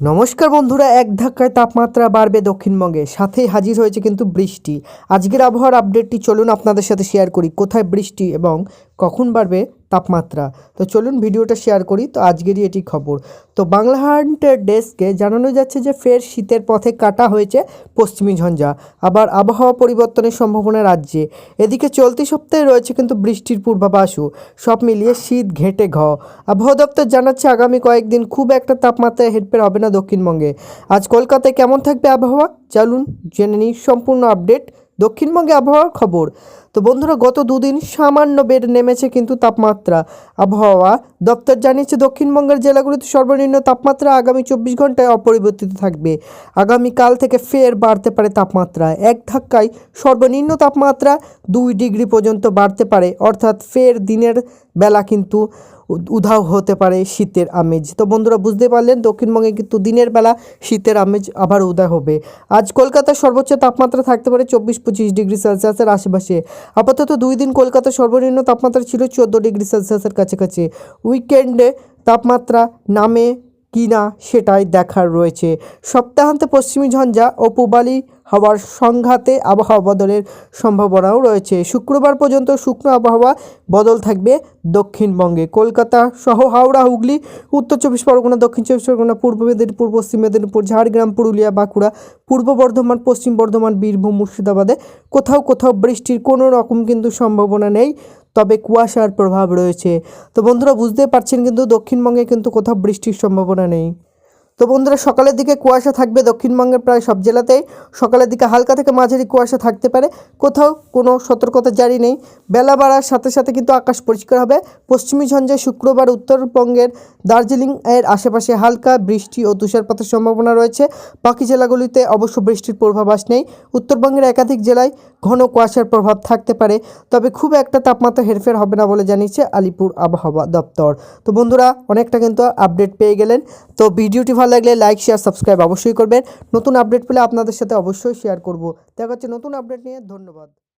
নমস্কার বন্ধুরা, এক ধাক্কায় তাপমাত্রা বাড়বে দক্ষিণবঙ্গে। সাথে হাজির হয়েছে কিন্তু বৃষ্টি। আজকের আবহাওয়ার আপডেটটি চলুন আপনাদের সাথে শেয়ার করি। কোথায় বৃষ্টি এবং কখন বাড়বে? তাপমাত্রা। তো চলুন ভিডিওটা শেয়ার করি, তো আজকেরই এটি খবর। তো বাংলা হান্টের ডেস্কে জানানো যাচ্ছে যে ফের শীতের পথে কাটা হয়েছে পশ্চিমী ঝঞ্ঝা, আবার আবহাওয়া পরিবর্তনের সম্ভাবনা রাজ্যে। এদিকে চলতি সপ্তাহে রয়েছে কিন্তু বৃষ্টির পূর্বাভাসও। সব মিলিয়ে শীত ঘেটে ঘ। আবহাওয়া দপ্তর জানাচ্ছে আগামী কয়েকদিন খুব একটা তাপমাত্রায় হেরফের হবে না দক্ষিণবঙ্গে। আজ কলকাতায় কেমন থাকবে আবহাওয়া? চলুন জেনে নিই, সম্পূর্ণ আপডেট দক্ষিণবঙ্গে আবহাওয়ার খবর। তো বন্ধুরা, গত দুদিন সামান্য বেড নেমেছে কিন্তু তাপমাত্রা। আবহাওয়া দপ্তর জানিয়েছে, দক্ষিণবঙ্গের জেলাগুলিতে সর্বনিম্ন তাপমাত্রা আগামী চব্বিশ ঘন্টায় অপরিবর্তিত থাকবে। আগামীকাল থেকে ফের বাড়তে পারে তাপমাত্রা। এক ধাক্কায় সর্বনিম্ন তাপমাত্রা দুই ডিগ্রি পর্যন্ত বাড়তে পারে। অর্থাৎ ফের দিনের বেলা কিন্তু উধাও হতে পারে শীতের আমেজ। তো বন্ধুরা বুঝতে পারলেন, দক্ষিণবঙ্গে কিন্তু দিনের বেলা শীতের আমেজ আবার উদয় হবে। আজ কলকাতার সর্বোচ্চ তাপমাত্রা থাকতে পারে চব্বিশ পঁচিশ ডিগ্রি সেলসিয়াসের আশেপাশে। আপাতত দুই দিন কলকাতার সর্বনিম্ন তাপমাত্রা ছিল চোদ্দ ডিগ্রি সেলসিয়াসের কাছাকাছি। উইকেন্ডে তাপমাত্রা নামে কি না সেটাই দেখার রয়েছে। সপ্তাহান্তে পশ্চিমী ঝঞ্ঝা ও পূবালি হাওয়ার সংঘাতে আবহাওয়া বদলের সম্ভাবনাও রয়েছে। শুক্রবার পর্যন্ত শুকনো আবহাওয়া বদল থাকবে দক্ষিণবঙ্গে। কলকাতা সহ হাওড়া, হুগলি, উত্তর চব্বিশ পরগনা, দক্ষিণ চব্বিশ পরগনা, পূর্ব মেদিনীপুর, পশ্চিম মেদিনীপুর, ঝাড়গ্রাম, পুরুলিয়া, বাঁকুড়া, পূর্ব বর্ধমান, পশ্চিম বর্ধমান, বীরভূম, মুর্শিদাবাদে কোথাও কোথাও বৃষ্টির কোনো রকম কিন্তু সম্ভাবনা নেই, তবে কুয়াশার প্রভাব রয়েছে। তো বন্ধুরা বুঝতে পারছেন কিন্তু দক্ষিণবঙ্গে কিন্তু কোথাও বৃষ্টির সম্ভাবনা নেই। তো বন্ধুরা, সকালের দিকে কুয়াশা থাকবে, দক্ষিণবঙ্গের প্রায় সব জেলাতেই। সকালের দিকে হালকা থেকে মাঝারি কুয়াশা থাকতে পারে, কোথাও কোনো সতর্কতা জারি নেই। বেলা বাড়ার সাথে সাথে কিন্তু আকাশ পরিষ্কার হবে। পশ্চিমী ঝঞ্ঝায় শুক্রবার, উত্তরবঙ্গের দার্জিলিং এর আশেপাশে হালকা বৃষ্টি ও তুষারপাতের সম্ভাবনা রয়েছে। বাকি জেলাগুলিতে অবশ্য বৃষ্টির পূর্বাভাস নেই। উত্তরবঙ্গের একাধিক জেলায় ঘন কুয়াশার প্রভাব থাকতে পারে, তবে খুব একটা তাপমাত্রা হেরফের হবে না বলে জানিয়েছে আলিপুর আবহাওয়া দপ্তর। তো বন্ধুরা, অনেকটা কিন্তু আপডেট পেয়ে গেলেন। তো ভিডিওটি ভালো লাগলে লাইক শেয়ার সাবস্ক্রাইব অবশ্যই করবেন। নতুন আপডেট পেলে আপনাদের সাথে অবশ্যই শেয়ার করব। দেখা হচ্ছে নতুন আপডেট নিয়ে। ধন্যবাদ।